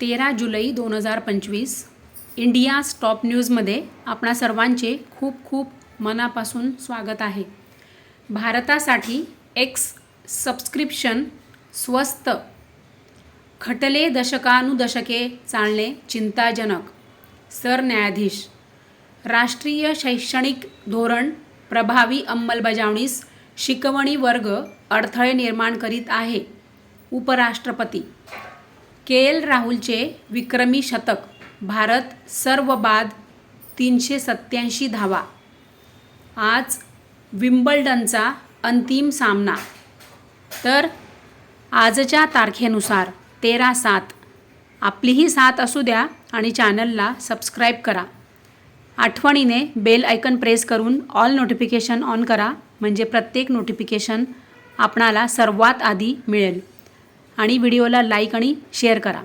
तेरा जुलै दोन हजार पंचवीस इंडिया स्टॉप न्यूजमध्ये आपणा सर्वांचे खूप खूप मनापासून स्वागत आहे. भारतासाठी एक्स सबस्क्रिप्शन स्वस्त खटले दशकानुदशके चालणे चिंताजनक. सरन्यायाधीश राष्ट्रीय शैक्षणिक धोरण प्रभावी अंमलबजावणीस शिकवणी वर्ग अडथळे निर्माण करीत आहे. उपराष्ट्रपती के एल राहुलचे विक्रमी शतक भारत सर्व बाद तीनशे सत्याऐंशी धावा. आज विम्बल्डनचा अंतिम सामना. तर आजच्या तारखेनुसार तेरा सात. आपलीही साथ असू द्या आणि चॅनलला सबस्क्राईब करा. आठवणीने बेल आयकन प्रेस करून ऑल नोटिफिकेशन ऑन करा म्हणजे प्रत्येक नोटिफिकेशन आपणाला सर्वात आधी मिळेल. आणि व्हिडिओला लाईक आणि शेअर करा.